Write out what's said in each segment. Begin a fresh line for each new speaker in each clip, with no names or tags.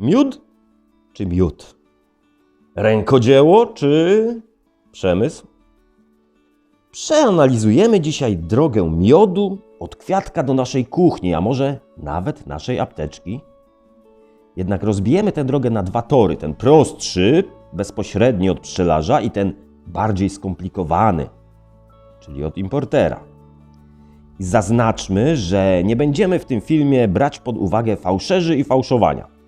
Miód czy miód? Rękodzieło czy przemysł? Przeanalizujemy dzisiaj drogę miodu od kwiatka do naszej kuchni, a może nawet naszej apteczki. Jednak rozbijemy tę drogę na dwa tory: ten prostszy, bezpośredni od pszczelarza, i ten bardziej skomplikowany, czyli od importera. I zaznaczmy, że nie będziemy w tym filmie brać pod uwagę fałszerzy i fałszowania.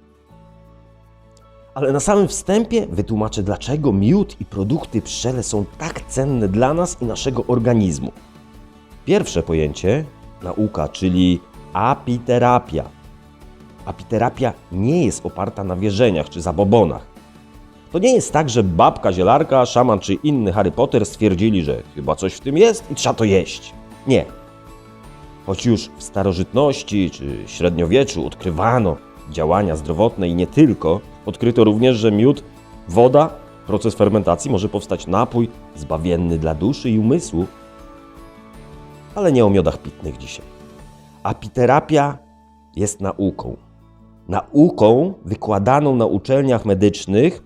Ale na samym wstępie wytłumaczę, dlaczego miód i produkty pszczele są tak cenne dla nas i naszego organizmu. Pierwsze pojęcie nauka, czyli apiterapia. Apiterapia nie jest oparta na wierzeniach czy zabobonach. To nie jest tak, że babka, zielarka, szaman czy inny Harry Potter stwierdzili, że chyba coś w tym jest i trzeba to jeść. Nie. Choć już w starożytności czy średniowieczu odkrywano działania zdrowotne i nie tylko, odkryto również, że miód, woda, proces fermentacji może powstać napój zbawienny dla duszy i umysłu. Ale nie o miodach pitnych dzisiaj. Apiterapia jest nauką. Nauką wykładaną na uczelniach medycznych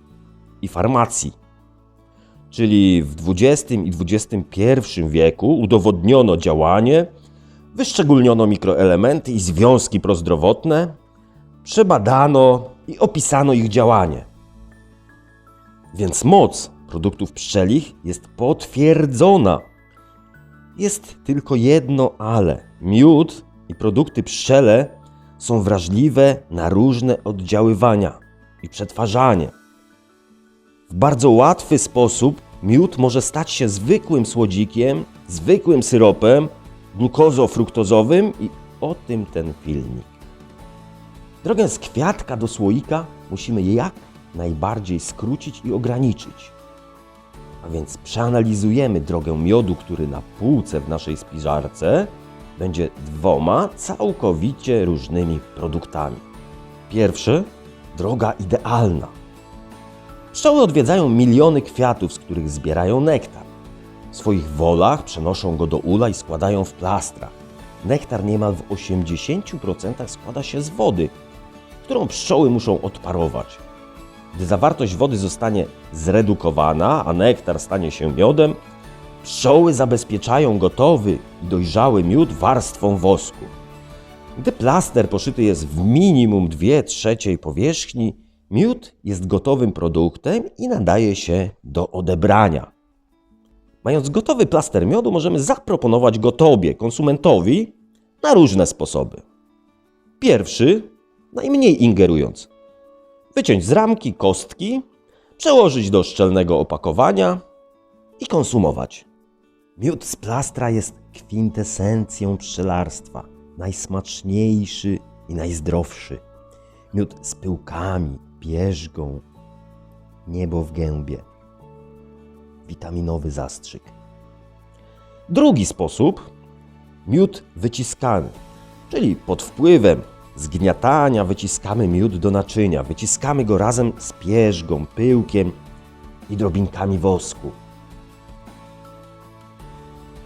i farmacji. Czyli w XX i XXI wieku udowodniono działanie, wyszczególniono mikroelementy i związki prozdrowotne, przebadano i opisano ich działanie. Więc moc produktów pszczelich jest potwierdzona. Jest tylko jedno ale. Miód i produkty pszczele są wrażliwe na różne oddziaływania i przetwarzanie. W bardzo łatwy sposób miód może stać się zwykłym słodzikiem, zwykłym syropem, glukozo-fruktozowym i o tym ten filmik. Drogę z kwiatka do słoika musimy jak najbardziej skrócić i ograniczyć. A więc przeanalizujemy drogę miodu, który na półce w naszej spiżarce będzie dwoma całkowicie różnymi produktami. Pierwszy droga idealna. Pszczoły odwiedzają miliony kwiatów, z których zbierają nektar. W swoich wolach przenoszą go do ula i składają w plastrach. Nektar niemal w 80% składa się z wody, którą pszczoły muszą odparować. Gdy zawartość wody zostanie zredukowana, a nektar stanie się miodem, pszczoły zabezpieczają gotowy i dojrzały miód warstwą wosku. Gdy plaster poszyty jest w minimum 2 trzeciej powierzchni, miód jest gotowym produktem i nadaje się do odebrania. Mając gotowy plaster miodu, możemy zaproponować go tobie, konsumentowi, na różne sposoby. Pierwszy, najmniej ingerując, wyciąć z ramki kostki, przełożyć do szczelnego opakowania i konsumować. Miód z plastra jest kwintesencją pszczelarstwa, najsmaczniejszy i najzdrowszy. Miód z pyłkami, pierzgą, niebo w gębie. Witaminowy zastrzyk. Drugi sposób miód wyciskany, czyli pod wpływem zgniatania wyciskamy miód do naczynia, wyciskamy go razem z pierzgą, pyłkiem i drobinkami wosku.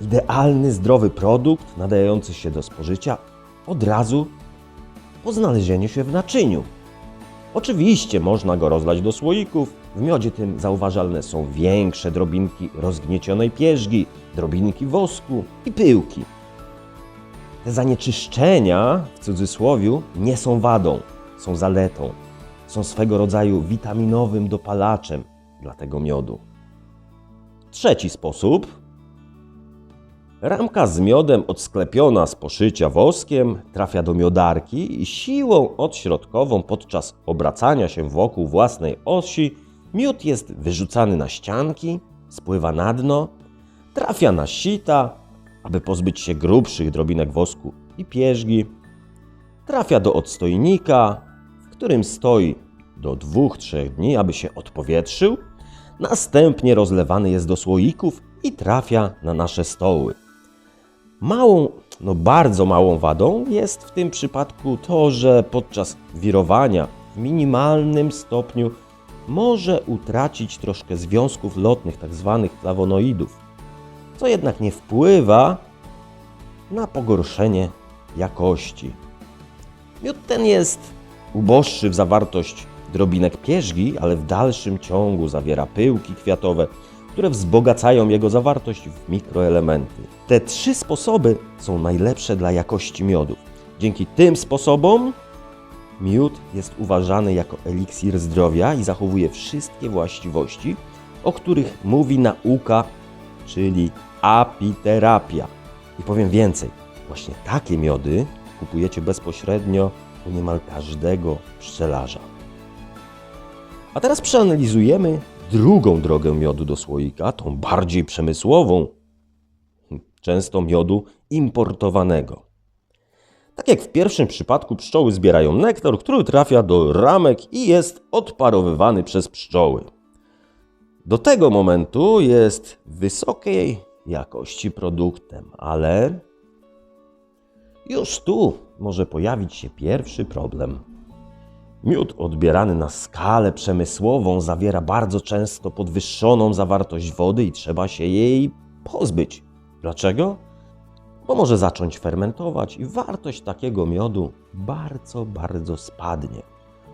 Idealny, zdrowy produkt nadający się do spożycia od razu po znalezieniu się w naczyniu. Oczywiście można go rozlać do słoików. W miodzie tym zauważalne są większe drobinki rozgniecionej pierzgi, drobinki wosku i pyłki. Te zanieczyszczenia, w cudzysłowie, nie są wadą, są zaletą. Są swego rodzaju witaminowym dopalaczem dla tego miodu. Trzeci sposób. Ramka z miodem odsklepiona z poszycia woskiem trafia do miodarki i siłą odśrodkową podczas obracania się wokół własnej osi miód jest wyrzucany na ścianki, spływa na dno, trafia na sita, aby pozbyć się grubszych drobinek wosku i pierzgi, trafia do odstojnika, w którym stoi do 2-3 dni, aby się odpowietrzył, następnie rozlewany jest do słoików i trafia na nasze stoły. Małą, no bardzo małą wadą jest w tym przypadku to, że podczas wirowania w minimalnym stopniu może utracić troszkę związków lotnych, tzw. flawonoidów, co jednak nie wpływa na pogorszenie jakości. Miód ten jest uboższy w zawartość drobinek pierzgi, ale w dalszym ciągu zawiera pyłki kwiatowe, które wzbogacają jego zawartość w mikroelementy. Te trzy sposoby są najlepsze dla jakości miodów. Dzięki tym sposobom miód jest uważany jako eliksir zdrowia i zachowuje wszystkie właściwości, o których mówi nauka, czyli apiterapia. I powiem więcej, właśnie takie miody kupujecie bezpośrednio u niemal każdego pszczelarza. A teraz przeanalizujemy drugą drogę miodu do słoika, tą bardziej przemysłową, często miodu importowanego. Tak jak w pierwszym przypadku pszczoły zbierają nektar, który trafia do ramek i jest odparowywany przez pszczoły. Do tego momentu jest wysokiej jakości produktem, ale już tu może pojawić się pierwszy problem. Miód odbierany na skalę przemysłową zawiera bardzo często podwyższoną zawartość wody i trzeba się jej pozbyć. Dlaczego? Bo może zacząć fermentować i wartość takiego miodu bardzo, bardzo spadnie.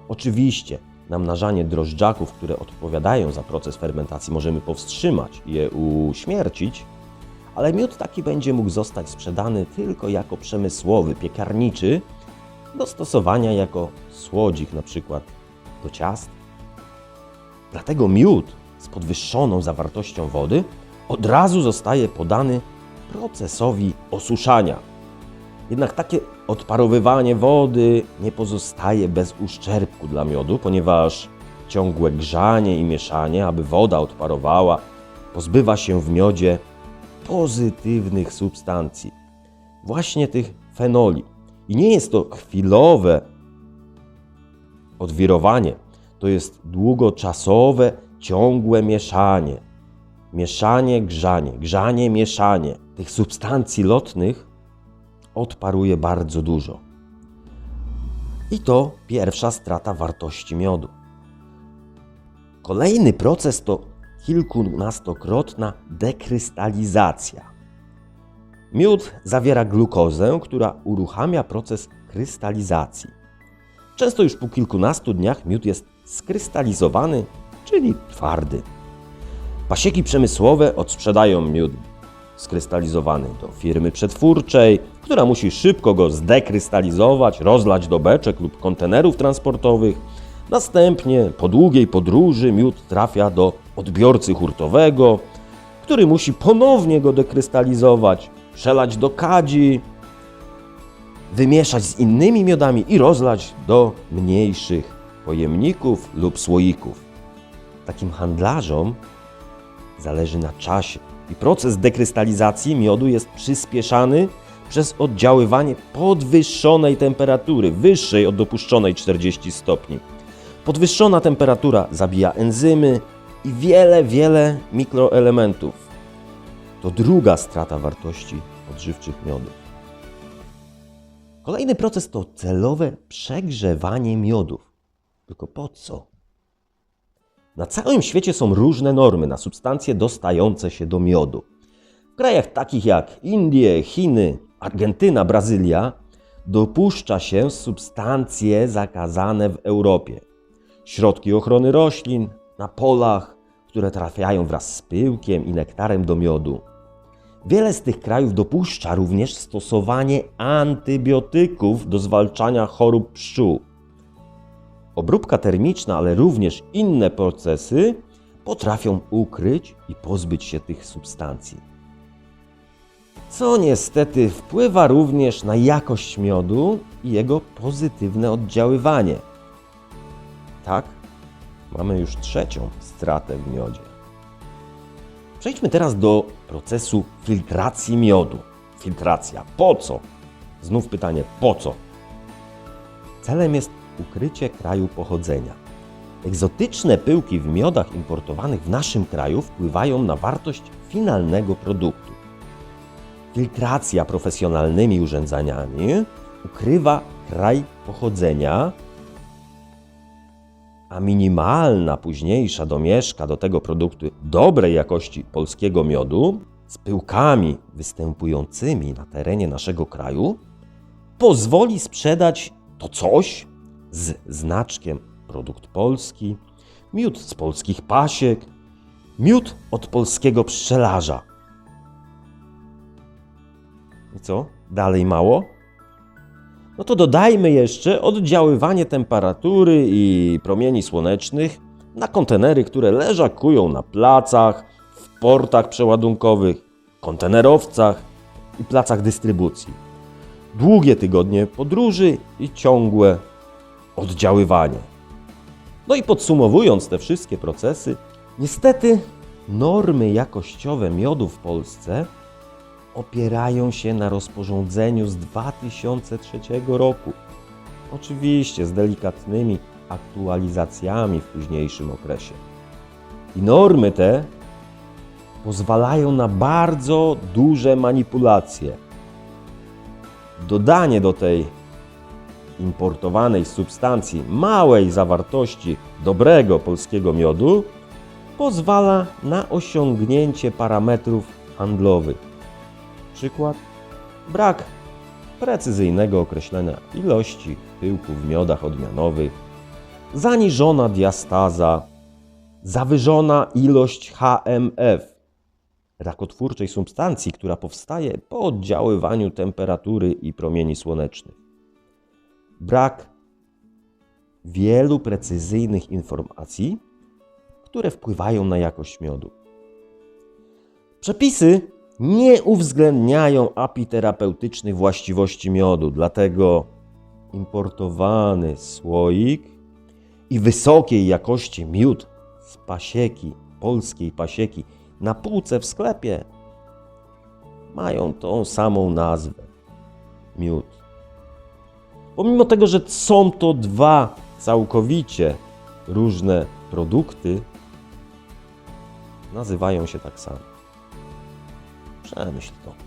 Oczywiście namnażanie drożdżaków, które odpowiadają za proces fermentacji, możemy powstrzymać i je uśmiercić, ale miód taki będzie mógł zostać sprzedany tylko jako przemysłowy, piekarniczy, do stosowania jako słodzik na przykład do ciast. Dlatego miód z podwyższoną zawartością wody od razu zostaje podany procesowi osuszania. Jednak takie odparowywanie wody nie pozostaje bez uszczerbku dla miodu, ponieważ ciągłe grzanie i mieszanie, aby woda odparowała, pozbywa się w miodzie pozytywnych substancji, właśnie tych fenoli. I nie jest to chwilowe odwirowanie, to jest długoczasowe, ciągłe mieszanie. Mieszanie, grzanie, grzanie, mieszanie. Tych substancji lotnych odparuje bardzo dużo. I to pierwsza strata wartości miodu. Kolejny proces to kilkunastokrotna dekrystalizacja. Miód zawiera glukozę, która uruchamia proces krystalizacji. Często już po kilkunastu dniach miód jest skrystalizowany, czyli twardy. Pasieki przemysłowe odsprzedają miód skrystalizowany do firmy przetwórczej, która musi szybko go zdekrystalizować, rozlać do beczek lub kontenerów transportowych. Następnie po długiej podróży miód trafia do odbiorcy hurtowego, który musi ponownie go dekrystalizować, przelać do kadzi, wymieszać z innymi miodami i rozlać do mniejszych pojemników lub słoików. Takim handlarzom zależy na czasie i proces dekrystalizacji miodu jest przyspieszany przez oddziaływanie podwyższonej temperatury, wyższej od dopuszczonej 40 stopni. Podwyższona temperatura zabija enzymy i wiele, wiele mikroelementów. To druga strata wartości odżywczych miodów. Kolejny proces to celowe przegrzewanie miodów. Tylko po co? Na całym świecie są różne normy na substancje dostające się do miodu. W krajach takich jak Indie, Chiny, Argentyna, Brazylia dopuszcza się substancje zakazane w Europie. Środki ochrony roślin na polach, które trafiają wraz z pyłkiem i nektarem do miodu. Wiele z tych krajów dopuszcza również stosowanie antybiotyków do zwalczania chorób pszczół. Obróbka termiczna, ale również inne procesy potrafią ukryć i pozbyć się tych substancji. Co niestety wpływa również na jakość miodu i jego pozytywne oddziaływanie. Tak, mamy już trzecią stratę w miodzie. Przejdźmy teraz do procesu filtracji miodu. Filtracja. Po co? Znów pytanie, po co? Celem jest ukrycie kraju pochodzenia. Egzotyczne pyłki w miodach importowanych w naszym kraju wpływają na wartość finalnego produktu. Filtracja profesjonalnymi urządzeniami ukrywa kraj pochodzenia, a minimalna późniejsza domieszka do tego produktu dobrej jakości polskiego miodu z pyłkami występującymi na terenie naszego kraju pozwoli sprzedać to coś z znaczkiem produkt polski, miód z polskich pasiek, miód od polskiego pszczelarza. I co? Dalej mało? No to dodajmy jeszcze oddziaływanie temperatury i promieni słonecznych na kontenery, które leżakują na placach, w portach przeładunkowych, kontenerowcach i placach dystrybucji. Długie tygodnie podróży i ciągłe oddziaływanie. No i podsumowując te wszystkie procesy, niestety normy jakościowe miodu w Polsce opierają się na rozporządzeniu z 2003 roku. Oczywiście z delikatnymi aktualizacjami w późniejszym okresie. I normy te pozwalają na bardzo duże manipulacje. Dodanie do tej importowanej substancji małej zawartości dobrego polskiego miodu pozwala na osiągnięcie parametrów handlowych. Przykład: brak precyzyjnego określenia ilości pyłku w miodach odmianowych, zaniżona diastaza, zawyżona ilość HMF, rakotwórczej substancji, która powstaje po oddziaływaniu temperatury i promieni słonecznych. Brak wielu precyzyjnych informacji, które wpływają na jakość miodu. Przepisy nie uwzględniają apiterapeutycznych właściwości miodu, dlatego importowany słoik i wysokiej jakości miód z pasieki, polskiej pasieki, na półce w sklepie mają tą samą nazwę miód. Pomimo tego, że są to dwa całkowicie różne produkty, nazywają się tak samo. Przemyśl to.